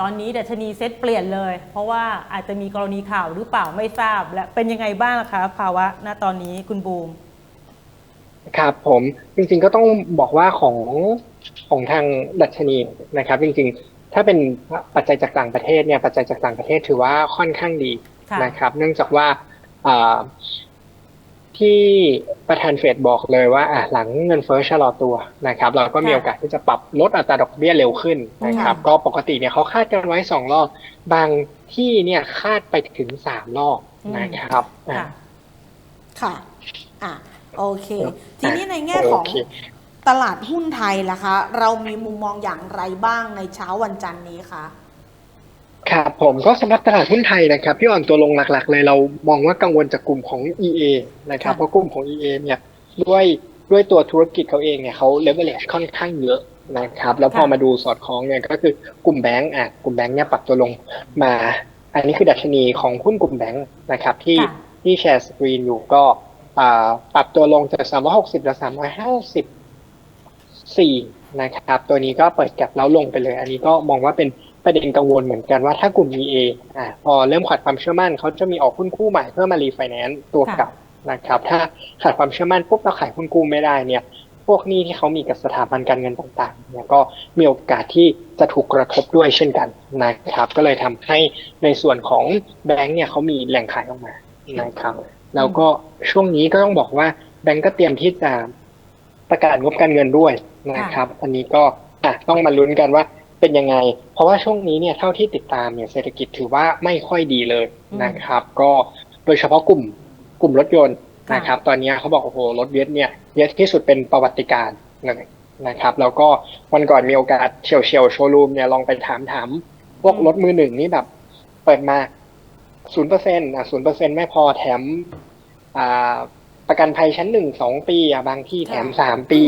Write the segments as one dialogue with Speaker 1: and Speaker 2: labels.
Speaker 1: ตอนนี้ดัชนีเซ็ตเปลี่ยนเลย เพราะว่าอาจจะมีกรณีข่าวหรือเปล่าไม่ทราบ และเป็นยังไงบ้างล่ะคะภาวะณตอนนี้คุณบูม
Speaker 2: ครับผมจริงๆก็ต้องบอกว่าของของทางดัชนีนะครับ จริงๆ ถ้าเป็นปัจจัยจากต่างประเทศเนี่ยปัจจัยจากต่างประเทศถือว่าค่อนข้างดี
Speaker 1: ค่ะ
Speaker 2: นะครับ เนื่องจากว่าอ่า ที่ประธานเฟดบอกเลยว่าอะหลังเงินเฟ้อชะลอตัวนะครับ เราก็มี
Speaker 1: ค่ะ
Speaker 2: โอกาสที่จะปรับลดอัตราดอกเบี้ยเร็วขึ้นนะครับ
Speaker 1: ค่ะ
Speaker 2: ก็ปกติเนี่ยเขาคาดกันไว้สองรอบบางที่เนี่ยคาดไปถึงสามรอบนะครับอะ
Speaker 1: ค่ะ
Speaker 3: ค่ะอะโอเค
Speaker 2: ครับ
Speaker 3: ทีนี้ในแง่ของ
Speaker 2: โอเค
Speaker 3: ตลาดหุ้นไทยล่ะคะ เรามีมุมมองอย่างไรบ้างในเช้าวันจันทร์นี้คะ
Speaker 2: ครับผมก็สำหรับตลาดหุ้นไทยนะครับที่อ่อนตัวลงหลักๆ เลยเรามองว่ากังวลจากกลุ่มของ EA นะครับ
Speaker 1: ค่ะ
Speaker 2: เพราะกลุ่มของ EA เนี่ยด้วยด้วยตัวธุรกิจเขาเองเนี่ยเขาเลเวลเลชค่อนข้างเยอะนะครับแล้วพอมาดูสอดคล้องเนี่ยก็คือกลุ่มแบงก์อะกลุ่มแบงก์เนี่ยปรับตัวลงมา อันนี้คือดัชนีของหุ้นกลุ่มแบงก์นะครับที่
Speaker 1: ค่ะ
Speaker 2: ที่แชร์สกรีนอยู่ก็อ่าปรับตัวลงจาก 360เหลือ354 นะครับ ตัวนี้ก็เปิดแก็บแล้วลงไปเลย อันนี้ก็มองว่าเป็น ประเด็นกังวลเหมือนกันว่าถ้ากลุ่ม EA อ่าพอเริ่มขาดความเชื่อมั่นเขาจะมีออกหุ้นกู้ใหม่เพื่อมารีไฟแนนซ์ตัวเก่านะครับ ถ้าขาดความเชื่อมั่นปุ๊บเราขายหุ้นกู้ไม่ได้เนี่ย พวกหนี้ที่เขามีกับสถาบันการเงินต่างๆเนี่ยก็มีโอกาสที่จะถูกกระทบด้วยเช่นกันนะครับ ก็เลยทำให้ในส่วนของแบงก์เนี่ยเขามีแหล่งขายออกมานะครับแล้วก็ช่วงนี้ก็ต้องบอกว่าแบงก์ก็เตรียมที่จะประกาศงบการเงินด้วยนะครับ อันนี้ก็อะต้องมาลุ้นกันว่า เป็นยังไง เพราะว่าช่วงนี้เนี่ยเท่าที่ติดตามเนี่ยเศรษฐกิจถือว่าไม่ค่อยดีเลยนะครับ ก็โดยเฉพาะกลุ่มกลุ่มรถยนต์นะครับ ตอนนี้เขาบอกโอ้โหรถเยสเนี่ยเยสที่สุดเป็นประวัติการณ์เลยนะครับ แล้วก็วันก่อนมีโอกาสเฉียวเฉียวๆโชว์รูมเนี่ยลองไปถามถามพวกรถมือหนึ่งนี่แบบ เปิดมาศูนย์เปอร์เซ็นต์อะศูนย์เปอร์เซ็นต์ไม่พอแถมอ่าประกันภัยชั้นหนึ่งสองปีอะบางที่แถม
Speaker 3: ค่ะ
Speaker 2: สามปี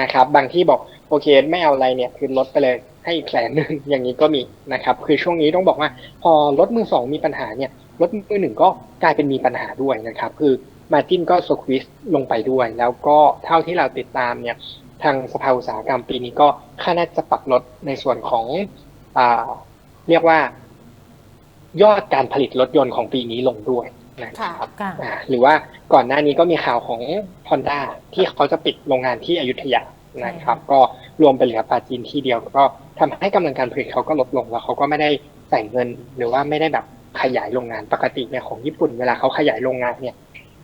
Speaker 2: นะครับ บางที่บอกโอเคไม่เอาอะไรเนี่ยคือลดไปเลย ให้อีกแสนหนึ่งอย่างนี้ก็มีนะครับ คือช่วงนี้ต้องบอกว่า พอรถมือสองมีปัญหาเนี่ยรถมือหนึ่งก็กลายเป็นมีปัญหาด้วยนะครับ คือมาจิ้นก็สควิสลงไปด้วย แล้วก็เท่าที่เราติดตามเนี่ยทางสภาอุตสาหกรรมปีนี้ก็ค่าน่าจะปรับลดในส่วนของอ่าเรียกว่ายอดการผลิตรถยนต์ของปีนี้ลงด้วยนะครับ
Speaker 1: ค่ะ
Speaker 2: อ่าหรือว่าก่อนหน้านี้ก็มีข่าวของ Honda ที่เขาจะปิดโรงงานที่อยุธยานะครับ ก็ รวมไปเหลือปลาจีนที่เดียวก็ทำให้กำลังการผลิตเขาก็ลดลงแล้วเขาก็ไม่ได้ใส่เงิน หรือว่าไม่ได้แบบขยายโรงงานปกติเนี่ยของญี่ปุ่นเวลาเขาขยายโรงงานเนี่ย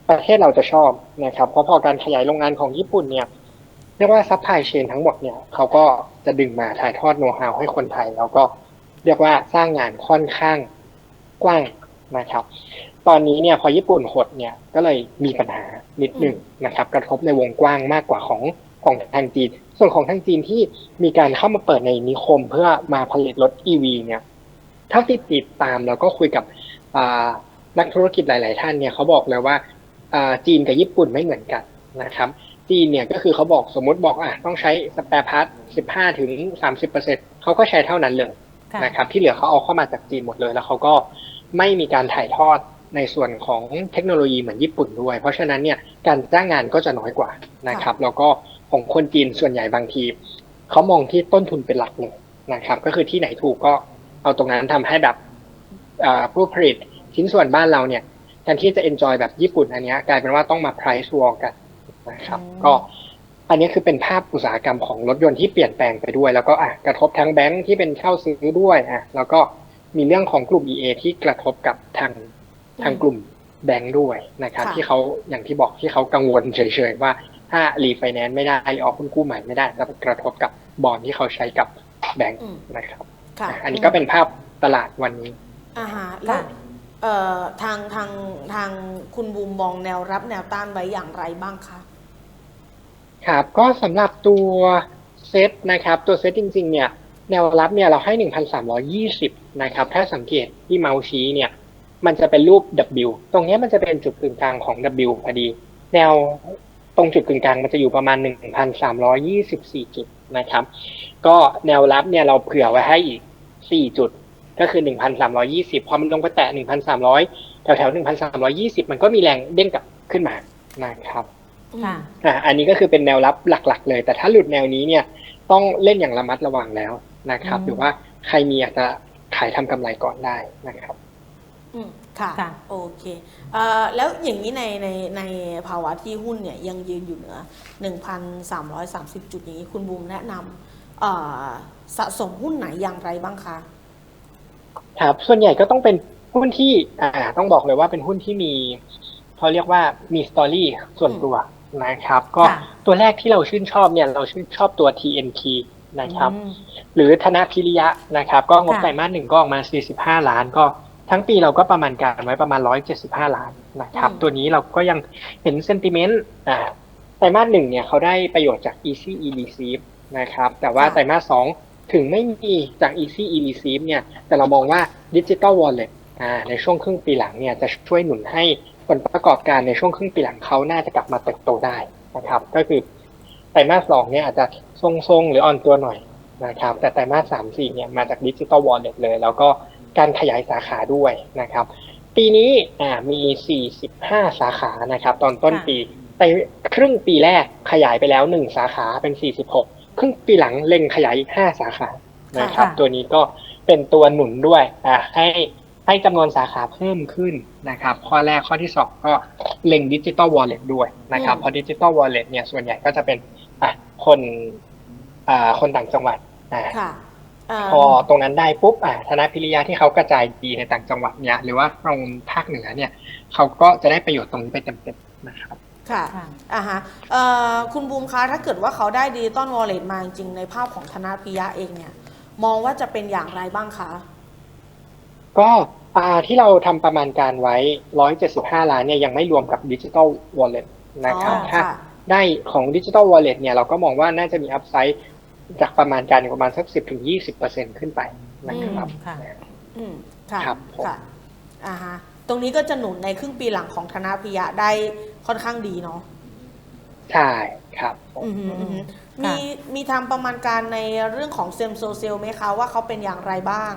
Speaker 2: ประเทศเราจะชอบนะครับ เพราะพอการขยายโรงงานของญี่ปุ่นเนี่ยเรียกว่าซัพพลายเชนทั้งหมดเนี่ยเขาก็จะดึงมาถ่ายทอดโน้ตฮาวให้คนไทย แล้วก็เรียกว่าสร้างงานค่อนข้างกว้างนะครับ ตอนนี้เนี่ยพอญี่ปุ่นหดเนี่ยก็เลยมีปัญหานิดหนึ่งนะครับ กระทบในวงกว้างมากกว่าของ ของทางจีน ส่วนของทางจีนที่มีการเข้ามาเปิดในนิคมเพื่อมาผลิตรถ EV เนี่ยเท่าที่ติดตามแล้วก็คุยกับอ่านักธุรกิจหลาย ๆ ท่านเนี่ยเขาบอกเลยว่าอ่าจีนกับญี่ปุ่นไม่เหมือนกันนะครับ จีนเนี่ยก็คือเขาบอกสมมติบอกอะต้องใช้สแปร์พาร์ท15ถึง30เปอร์เซ็นเขาก็ใช้เท่านั้นเลย
Speaker 1: ค่ะ
Speaker 2: นะครับ ที่เหลือเขาเอาเข้ามาจากจีนหมดเลยแล้วเขาก็ไม่มีการถ่ายทอดในส่วนของเทคโนโลยีเหมือนญี่ปุ่นด้วย เพราะฉะนั้นเนี่ยการจ้างงานก็จะน้อยกว่านะครับ แล้วก็ ของคนจีนส่วนใหญ่บางทีเขามองที่ต้นทุนเป็นหลักเลยนะครับ ก็คือที่ไหนถูกก็เอาตรงนั้นทำให้แบบอ่าผู้ผลิตชิ้นส่วนบ้านเราเนี่ยแทนที่จะ enjoy แบบญี่ปุ่นอันเนี้ยกลายเป็นว่าต้องมา price war กันนะครับ
Speaker 1: อืม
Speaker 2: ก็อันนี้คือเป็นภาพอุตสาหกรรมของรถยนต์ที่เปลี่ยนแปลงไปด้วย แล้วก็อะกระทบทั้งแบงค์ที่เป็นเช่าซื้อด้วยอะแล้วก็มีเรื่องของกลุ่ม EA ที่กระทบกับทางทางกลุ่มแบงค์ด้วยนะครับ
Speaker 3: ค่ะ
Speaker 2: ที่เขาอย่างที่บอกที่เขากังวลเฉยๆว่า ถ้ารีไฟแนนซ์ไม่ได้ออกหุ้นกู้ใหม่ไม่ได้จะกระทบกับบอลที่เขาใช้กับแบงค์
Speaker 3: อืม
Speaker 2: นะครับ
Speaker 3: ค่ะ
Speaker 2: อะอันนี้ก็เป็นภาพตลาดวันนี้
Speaker 3: อ่าฮะแล้ว
Speaker 1: ค่ะ
Speaker 3: เอ่อทางทางทางคุณบูมมองแนวรับแนวต้านไว้อย่างไรบ้างคะ
Speaker 2: ครับก็สำหรับตัวเซตนะครับ ตัวเซตจริง ๆ เนี่ย แนวรับเนี่ยเราให้1,320นะครับ ถ้าสังเกตที่เมาส์ชี้เนี่ย มันจะเป็นรูป W ตรงเนี้ยมันจะเป็นจุดกึ่งกลางของ W พอดี แนว ตรงจุดกึ่งกลางมันจะอยู่ประมาณ 1,324 จุดนะครับ ก็แนวรับเนี่ยเราเผื่อไว้ให้อีก 4 จุด ก็คือ 1,320 พอมันลงไปแตะ 1,300 แถวๆ1,320 มันก็มีแรงเด้งกลับขึ้นมานะครับ
Speaker 1: ค่ะ
Speaker 2: อะอันนี้ก็คือเป็นแนวรับหลัก ๆ เลย แต่ถ้าหลุดแนวนี้เนี่ยต้องเล่นอย่างระมัดระวังแล้วนะครับ
Speaker 1: อืม
Speaker 2: หรือว่าใครมีอยากจะายทำกำไรก่อนได้นะครับ
Speaker 3: อืม ค่ะ
Speaker 1: ค่ะ
Speaker 3: โอเคเอ่อแล้วอย่างนี้ในในในภาวะที่หุ้นเนี่ยยังยืนอยู่เหนือ 1,330 จุดอย่างนี้คุณบูมแนะนำเอ่อสะสมหุ้นไหนอย่างไรบ้างคะ
Speaker 2: ครับส่วนใหญ่ก็ต้องเป็นหุ้นที่อ่าต้องบอกเลยว่าเป็นหุ้นที่มีเขาเรียกว่ามีสตอรี่ส่วนตัวนะครับ ก็
Speaker 1: ค่ะ
Speaker 2: ตัวแรกที่เราชื่นชอบเนี่ยเราชื่นชอบตัว TNT นะครับ
Speaker 1: อืม
Speaker 2: หรือธนาพิริยะนะครับ ก็งบ
Speaker 1: ค่ะ
Speaker 2: ไตรมาสหนึ่งก็ออกมา 45 ล้านก็ ทั้งปีเราก็ประมาณการไว้ประมาณ 175 ล้านนะครับ
Speaker 3: อืม
Speaker 2: ตัวนี้เราก็ยังเห็นเซนติเมนต์อ่าไตรมาสหนึ่งเนี่ยเขาได้ประโยชน์จาก Easy e receive นะครับ แต่ว่าไตรมาสสองถึงไม่มีจาก Easy e receive เนี่ย แต่เรามองว่า Digital Wallet อ่าในช่วงครึ่งปีหลังเนี่ยจะช่วยหนุนให้ผลประกอบการในช่วงครึ่งปีหลังเขาน่าจะกลับมาเติบโตได้นะครับ ก็คือไตรมาสสองเนี่ยอาจจะทรงๆ หรืออ่อนตัวหน่อยนะครับ แต่ไตรมาสสามสี่เนี่ยมาจาก Digital Wallet เลย แล้วก็ การขยายสาขาด้วยนะครับ ปีนี้อ่ามี 45 สาขานะครับ ตอนต้น
Speaker 1: ค่ะ
Speaker 2: ปีแต่ครึ่งปีแรกขยายไปแล้วหนึ่งสาขาเป็น 46 ครึ่งปีหลังเล็งขยายอีก 5 สาขานะครับ
Speaker 1: ค่ะ
Speaker 2: ตัวนี้ก็เป็นตัวหนุนด้วยอ่าให้ให้จำนวนสาขาเพิ่มขึ้นนะครับ ข้อแรกข้อที่สองก็เล็งดิจิ t a ลวอลเล็ตด้วยนะครับ
Speaker 3: อืม
Speaker 2: เพราะดิจิ t a ลวอลเล็ตเนี่ยส่วนใหญ่ก็จะเป็นอะคนอ่าคนต่างจังหวัดอ่า
Speaker 3: ค่ะเอ่อ
Speaker 2: พอตรงนั้นได้ปุ๊บอะธนาพิริยะที่เขากระจายดีในต่างจังหวัดเนี่ยหรือว่าตรงภาคเหนือเนี่ยเขาก็จะได้ประโยชน์ตรงนี้ไปเต็มๆนะครับ
Speaker 3: ค่ะ
Speaker 1: ค่ะ
Speaker 3: อ่าฮะเอ่อคุณบูมคะถ้าเกิดว่าเขาได้ดิจิตอลวอลเล็ตมาจริงๆในภาพของธนาพิยะเองเนี่ยมองว่าจะเป็นอย่างไรบ้างคะ
Speaker 2: ก็อ่าที่เราทำประมาณการไว้ 175 ล้านเนี่ยยังไม่รวมกับดิจิ t a ลวอลเล็ตนะครับ
Speaker 3: อ๋อ
Speaker 2: ถ้า
Speaker 3: ค่ะ
Speaker 2: ได้ของดิจิ t a ลวอลเล็ตเนี่ยเราก็มองว่าน่าจะมีอัพไซด์ จากประมาณการอยู่ประมาณสัก10-20%ขึ้นไปนะครับ
Speaker 1: ค่ะ
Speaker 3: อืมค่ะ
Speaker 2: ครับผม
Speaker 3: ค่ะอ่าฮะตรงนี้ก็จะหนุนในครึ่งปีหลังของธนาพิยะได้ค่อนข้างดีเนาะ
Speaker 2: ใช่ครับผม
Speaker 3: อือหืออือหือ
Speaker 1: ค่ะ
Speaker 3: มีมีทำประมาณการในเรื่องของเซมโซเซลไหมคะว่าเขาเป็นอย่างไรบ้าง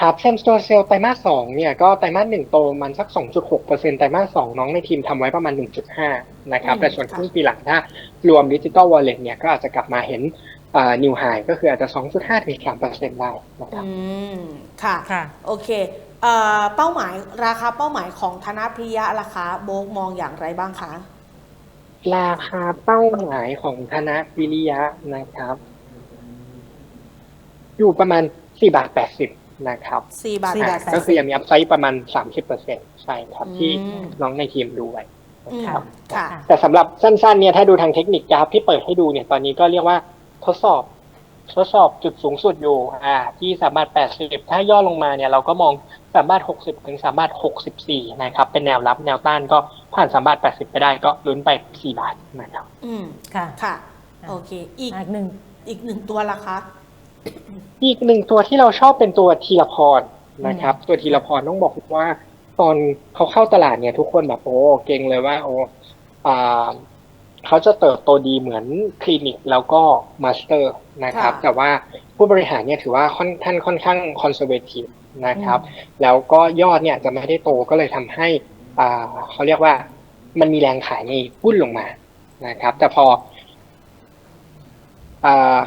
Speaker 2: ครับเซมสโตเซลไตรมาสสองเนี่ยก็ไตรมาสหนึ่งโตมันสัก 2.6%ไตรมาสสองน้องในทีมทำไว้ประมาณ 1.5 นะครับ
Speaker 3: อืม
Speaker 2: แต่ส่วน
Speaker 3: ค่ะ
Speaker 2: ครึ่งปีหลังถ้ารวมดิจิ t a ลวอลเล็ตเนี่ยก็อาจจะกลับมาเห็นนิวไฮก็คืออาจจะ 2.5 ถึง 3%ได้นะครับ
Speaker 3: อืม ค่ะ
Speaker 1: ค่ะ
Speaker 3: โอเคเอ่อเป้าหมายราคาเป้าหมายของธนาพิยะราคาโบกมองอย่างไรบ้างคะ
Speaker 2: ราคาเป้าหมายของธนาวิริยะนะครับ อยู่ประมาณ4บาท80 นะครับ
Speaker 3: สี่บาท
Speaker 1: สี่
Speaker 3: แป
Speaker 1: บา
Speaker 3: ด
Speaker 1: ท
Speaker 3: สิบ
Speaker 2: ก็คือยังมีอัพไซด์ประมาณ 30%ใช่ครับที่
Speaker 3: อืม
Speaker 2: น้องในทีมดูไว้
Speaker 3: อืม
Speaker 2: ครับ
Speaker 3: ค่ะ
Speaker 2: แต่สำหรับสั้นๆเนี่ยถ้าดูทางเทคนิคกราฟที่เปิดให้ดูเนี่ยตอนนี้ก็เรียกว่าทดสอบทดสอบจุดสูงสุดอยู่อ่าที่สามารถ80 ถ้าย่อลงมาเนี่ยเราก็มองสามารถ60 ถึงสามารถ64 นะครับ เป็นแนวรับแนวต้านก็ผ่านสามารถ80 ไปได้ก็ลุ้นไป 4 บาทนะครับ
Speaker 3: อืม
Speaker 1: ค่ะ
Speaker 3: ค่ะ
Speaker 1: อะ
Speaker 3: โอเคอีก
Speaker 1: อีกหนึ่ง
Speaker 3: อีกหนึ่งตัวละคะ
Speaker 2: อีกหนึ่งตัวที่เราชอบเป็นตัวทีละพรนะครับ ตัวทีละพรต้องบอกว่า ตอนเขาเข้าตลาดเนี่ยทุกคนแบบโอ้เก่งเลยว่า โอ้อ่าเขาจะเติบโตดีเหมือนคลินิกแล้วก็มาสเตอร์นะครับ
Speaker 3: ค่ะ
Speaker 2: แต่ว่าผู้บริหารเนี่ยถือว่าค่อนท่านค่อนข้างคอนเซอร์เวทีฟนะครับ
Speaker 1: อืม
Speaker 2: แล้วก็ยอดเนี่ยจะไม่ได้โตก็เลยทำให้อ่าเขาเรียกว่ามันมีแรงขายในหุ้นลงมานะครับ แต่พออ่า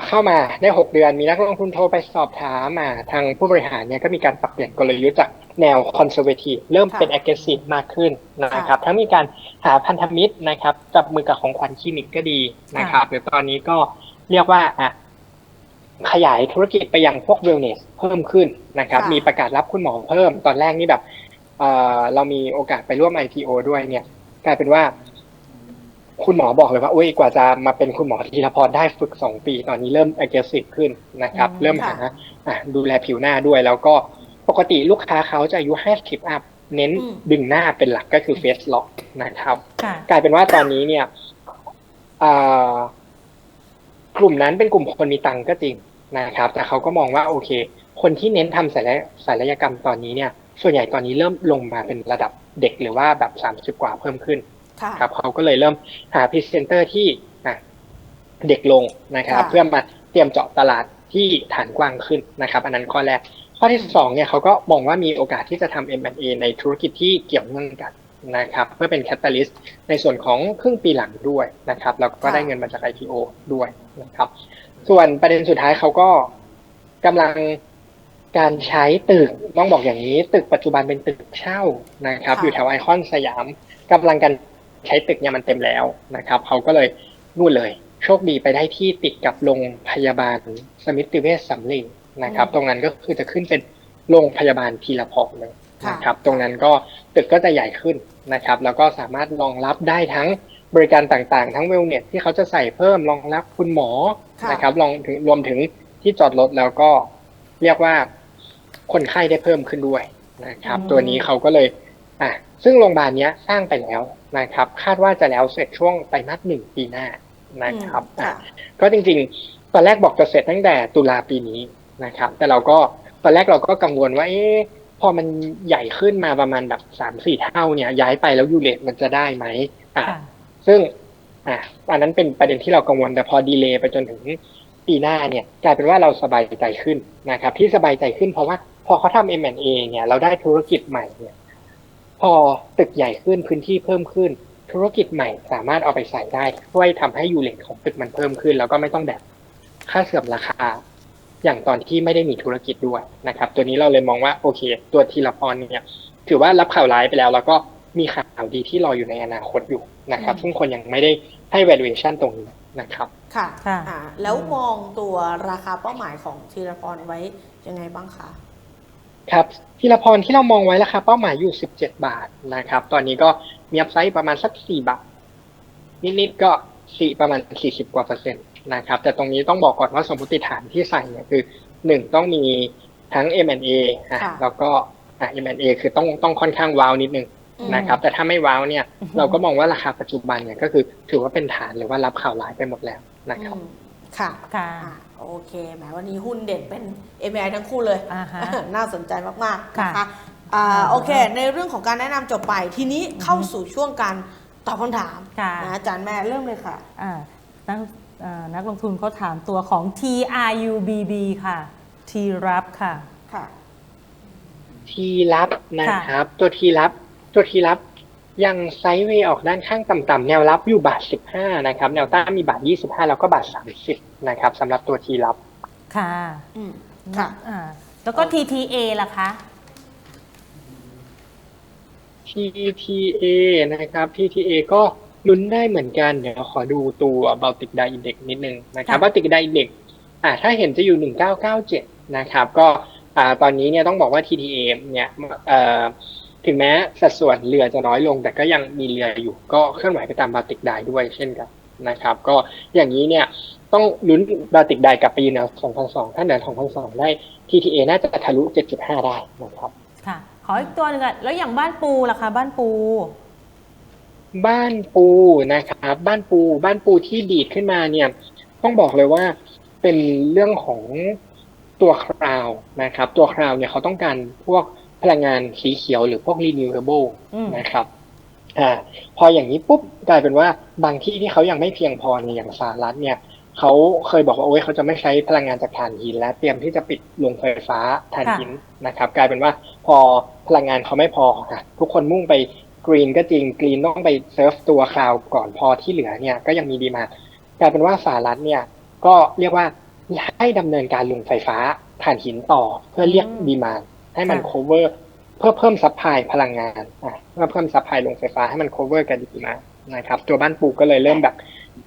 Speaker 2: เข้ามาได้ 6 เดือนมีนักลงทุนโทรไปสอบถามมาทางผู้บริหารเนี่ยก็มีการปรับเปลี่ยนกลยุทธ์จากแนวคอนเซอร์เวทีฟเริ่มเป็น
Speaker 3: ค่ะ
Speaker 2: aggressive มากขึ้นนะครับทั้งมีการหาพันธมิตรนะครับจับมือกับของขวัญคลินิกก็ดีนะครับหรือตอนนี้ก็เรียกว่าอะขยายธุรกิจไปยังพวก wellness เพิ่มขึ้นนะครับ
Speaker 3: ค่ะ
Speaker 2: มีประกาศรับคุณหมอเพิ่ม ตอนแรกนี่แบบเอ่อเรามีโอกาสไปร่วม IPO ด้วยเนี่ยกลายเป็นว่า คุณหมอบอกเลยว่าอุ้ยกว่าจะมาเป็นคุณหมอทีละพรได้ฝึกสองปี ตอนนี้เริ่ม aggressive ขึ้นนะครับ
Speaker 1: อืม
Speaker 2: เริ่มหา
Speaker 3: ค่ะ
Speaker 2: อะดูแลผิวหน้าด้วย แล้วก็ปกติลูกค้าเขาจะอายุ50อัพเน้น
Speaker 3: อืม
Speaker 2: ดึงหน้าเป็นหลักก็คือ face lock นะครับ
Speaker 1: ค่ะ
Speaker 2: กลายเป็นว่าตอนนี้เนี่ยอ่ากลุ่มนั้นเป็นกลุ่มคนมีตังค์ก็จริงนะครับ แต่เขาก็มองว่าโอเค คนที่เน้นทำศัลยศัลยกรรมตอนนี้เนี่ย ส่วนใหญ่ตอนนี้เริ่มลงมาเป็นระดับเด็กหรือว่าแบบ30กว่าเพิ่มขึ้น
Speaker 3: ค่ะ
Speaker 2: ครับเขาก็เลยเริ่มหาพรีเซนเตอร์ที่อะเด็กลงนะครับ
Speaker 3: ค่ะ
Speaker 2: เพื่อมาเตรียมเจาะตลาดที่ฐานกว้างขึ้นนะครับ อันนั้นข้อแรกข้อที่สองเนี่ยเขาก็มองว่ามีโอกาสที่จะทำ M&A ในธุรกิจที่เกี่ยวเนื่องกันนะครับ เพื่อเป็นแคตตาลิสต์ในส่วนของครึ่งปีหลังด้วยนะครับ แล้วก็ได้เงินมาจาก IPO ด้วยนะครับ ส่วนประเด็นสุดท้ายเขาก็กำลังการใช้ตึกต้องบอกอย่างนี้ ตึกปัจจุบันเป็นตึกเช่านะครับ
Speaker 3: ค่ะ
Speaker 2: อยู่แถวไอคอนสยามกำลังกัน ใช้ตึกเนี่ยมันเต็มแล้วนะครับเขาก็เลยนู่นเลย โชคดีไปได้ที่ติดกับโรงพยาบาลสมิติเวชสำลีนะครับ ตรงนั้นก็คือจะขึ้นเป็นโรงพยาบาลทีละพรเลย
Speaker 3: ค่ะ
Speaker 2: นะครับ ตรงนั้นก็ตึกก็จะใหญ่ขึ้นนะครับ แล้วก็สามารถรองรับได้ทั้งบริการต่างๆ ทั้งเวลเน็ตที่เขาจะใส่เพิ่มรองรับคุณหมอ
Speaker 3: ค่ะ
Speaker 2: นะครับรองถึงรวมถึงที่จอดรถแล้วก็เรียกว่าคนไข้ได้เพิ่มขึ้นด้วยนะครับ
Speaker 1: อืม
Speaker 2: ตัวนี้เขาก็เลย อะซึ่งโรงพยาบาลเนี้ยสร้างไปแล้ว นะครับ คาดว่าจะแล้วเสร็จช่วงไตรมาสหนึ่งปีหน้านะครับ
Speaker 3: อืมค่ะ
Speaker 2: อะก็จริงๆ ตอนแรกบอกจะเสร็จตั้งแต่ตุลาปีนี้นะครับ แต่เราก็ตอนแรกเราก็กังวลว่าเอ๊ะพอมันใหญ่ขึ้นมาประมาณแบบสามสี่เท่าเนี่ย ย้ายไปแล้วยูเลตมันจะได้ไหมอะ
Speaker 1: ค่ะ
Speaker 2: ซึ่งอะอันนั้นเป็นประเด็นที่เรากังวลแต่พอดีเลย์ไปจนถึงปีหน้าเนี่ยกลายเป็นว่าเราสบายใจขึ้นนะครับ ที่สบายใจขึ้นเพราะว่าพอเขาทำ M&A เนี่ยเราได้ธุรกิจใหม่เนี่ย พอตึกใหญ่ขึ้นพื้นที่เพิ่มขึ้น ธุรกิจใหม่สามารถเอาไปใส่ได้ช่วยทำให้ยูเลตของตึกมันเพิ่มขึ้น แล้วก็ไม่ต้องแบบค่าเสื่อมราคา อย่างตอนที่ไม่ได้มีธุรกิจด้วยนะครับ ตัวนี้เราเลยมองว่าโอเค ตัวทีละพรเนี่ย ถือว่ารับข่าวร้ายไปแล้ว แล้วก็มีข่าวดีที่รออยู่ในอนาคตอยู่นะครับ
Speaker 3: อืม
Speaker 2: ซึ่งคนยังไม่ได้ให้ valuation ตรงนี้นะครับ
Speaker 3: ค่ะ
Speaker 1: ค่ะ
Speaker 3: อ่าแล้ว
Speaker 1: อืม
Speaker 3: มองตัวราคาเป้าหมายของธีรพรไว้ยังไงบ้างคะ
Speaker 2: ครับทีละพรที่เรามองไว้ราคาเป้าหมายอยู่ 17 บาทนะครับ ตอนนี้ก็มีอัพไซด์ประมาณสัก 4 บาท นิดๆก็สี่ประมาณ 40 กว่าเปอร์เซ็นต์นะครับ แต่ตรงนี้ต้องบอกก่อนว่าสมมติฐานที่ใส่เนี่ยคือ1ต้องมีทั้ง M&A อะ
Speaker 3: ค่ะ
Speaker 2: แล้วก็อะ M&A คือต้องต้องค่อนข้างว้าวนิดนึง
Speaker 3: อืม
Speaker 2: นะครับ แต่ถ้าไม่ว้าวเนี่ย
Speaker 1: อือฮึ
Speaker 2: เราก็มองว่าราคาปัจจุบันเนี่ยก็คือถือว่าเป็นฐานหรือว่ารับข่าวร้ายไปหมดแล้วนะครับ
Speaker 3: อืมค่ะ
Speaker 1: ค่ะ
Speaker 3: อ่า โอเคแหมวันนี้หุ้นเด่นเป็น MI ทั้งคู่เลย
Speaker 1: อ่าฮะ
Speaker 3: น่าสนใจมากๆนะคะ
Speaker 1: ค่ะ
Speaker 3: อ่า
Speaker 1: อ่า
Speaker 3: โอเค ในเรื่องของการแนะนำจบไป ทีนี้เข้าสู่ช่วงการตอบคำถาม
Speaker 1: ค่ะ
Speaker 3: นะอาจารย์แม่เริ่มเลยค่ะ
Speaker 1: อ่านักอ่านักลงทุนเขาถามตัวของ TRUBB ค่ะ T รับค่ะ
Speaker 3: ค่ะ
Speaker 2: ทีรับนะครับ ตัวทีรับ ตัวทีรับ ยังไซด์เวย์ออกด้านข้างต่ำๆแนวรับอยู่บาท 15 นะครับ แนวต้านมีบาท 25 แล้วก็บาท 30 นะครับสำหรับตัวทีรับ
Speaker 1: ค่ะ
Speaker 3: อืมค่ะ
Speaker 1: อ่าแล้วก็ TTA ล่ะคะ
Speaker 2: TTA นะครับ TTA ก็ลุ้นได้เหมือนกัน เดี๋ยวขอดูตัว Baltic Dye Index นิดนึงนะครับ
Speaker 1: ค่ะ
Speaker 2: Baltic Dye Index อ่าถ้าเห็นจะอยู่ 1997 นะครับ ก็อ่าตอนนี้เนี่ยต้องบอกว่า TTA เนี่ยเอ่อ ถึงแม้สัดส่วนเรือจะน้อยลง แต่ก็ยังมีเรืออยู่ ก็เคลื่อนไหวไปตาม Baltic Dye ด้วยเช่นกันนะครับ ก็อย่างนี้เนี่ยต้องลุ้น Baltic Dye กลับไปยืนแนว2,200ถ้าเหนือ2,200ได้ TTA น่าจะทะลุ 7.5 ได้นะครับ
Speaker 1: ค่ะ ขออีกตัวหนึ่งอะแล้วอย่างบ้านปูล่ะคะ บ้านปู
Speaker 2: บ้านปูนะครับ บ้านปู บ้านปูที่ดีดขึ้นมาเนี่ย ต้องบอกเลยว่าเป็นเรื่องของตัวคราวนะครับ ตัวคราวเนี่ยเขาต้องการพวก พลังงานสีเขียวหรือพวก renewable
Speaker 1: อืม
Speaker 2: นะครับอ่าพออย่างนี้ปุ๊บกลายเป็นว่าบางที่ที่เขายังไม่เพียงพอในยอย่างสหรัฐเนี่ยเขาเคยบอกว่าโอ้ยเขาจะไม่ใช้พลังงานจากถ่านหิน และเตรียมที่จะปิดโรงไฟฟ้าถ่านหินนะครับ กลายเป็นว่าพอพลังงานเขาไม่พอค่ะทุกคนมุ่งไปกรีนก็จริงกรีนต้องไปเซิร์ฟตัวคลาวก่อนพอที่เหลือเนี่ยก็ยังมีดีมานด์กลายเป็นว่าสหรัฐเนี่ยก็เรียกว่าให้ดำเนินการลงไฟฟ้าถ่านหินต่อเพื่อเรียก
Speaker 1: อืม
Speaker 2: ดีมานด์ ให้มัน
Speaker 1: ค่ะ
Speaker 2: cover เพื่อเพิ่มซัพพลายพลังงานอะเพื่อเพิ่มซัพพลายลงไฟฟ้าให้มัน cover กันดีมานด์นะครับ ตัวบ้านปูก็เลยเริ่มแบบ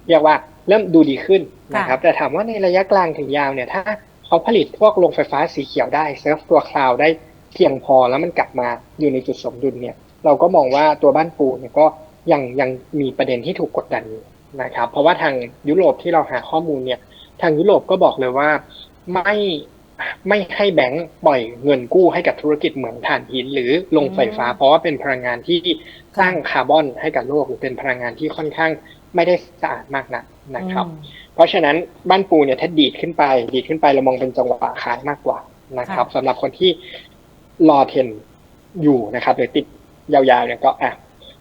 Speaker 2: เรียกว่าเริ่มดูดีขึ้นนะครับ แต่ถามว่าในระยะกลางถึงยาวเนี่ย ถ้าเขาผลิตพวกโรงไฟฟ้าสีเขียวได้เซิร์ฟตัวคลาวได้เพียงพอแล้วมันกลับมาอยู่ในจุดสมดุลเนี่ย เราก็มองว่าตัวบ้านปูเนี่ยก็ยังยังมีประเด็นที่ถูกกดดันอยู่นะครับ เพราะว่าทางยุโรปที่เราหาข้อมูลเนี่ย ทางยุโรปก็บอกเลยว่าไม่ ไม่ให้แบงก์ปล่อยเงินกู้ให้กับธุรกิจเหมือนถ่านหิน หรือลงไฟฟ้า เพราะว่าเป็นพลังงานที่สร้างคาร์บอนให้กับโลกหรือเป็นพลังงานที่ค่อนข้างไม่ได้สะอาดมากนักนะครับ
Speaker 1: อืม
Speaker 2: เพราะฉะนั้นบ้านปูเนี่ยถ้าดีดขึ้นไป ดีดขึ้นไปเรามองเป็นจังหวะขายมากกว่านะครับสำหรับคนที่รอเทรนอยู่นะครับหรือติดยาวๆเนี่ยก็อะ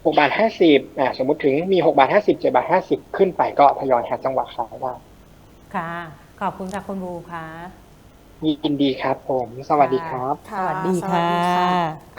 Speaker 2: หกบาทห้าสิบอะสมมติถึงมีหกบาทห้าสิบเจ็ดบาทห้าสิบขึ้นไปก็ทยอยหาจังหวะขายได้
Speaker 1: ค่ะ ขอบคุณค่ะคุณบูค่ะ
Speaker 2: ยินดีครับผม สวัสดีครับ
Speaker 3: ค่ะ
Speaker 1: สวัสดีค่ะ
Speaker 3: สวัสดีค่ะ อะ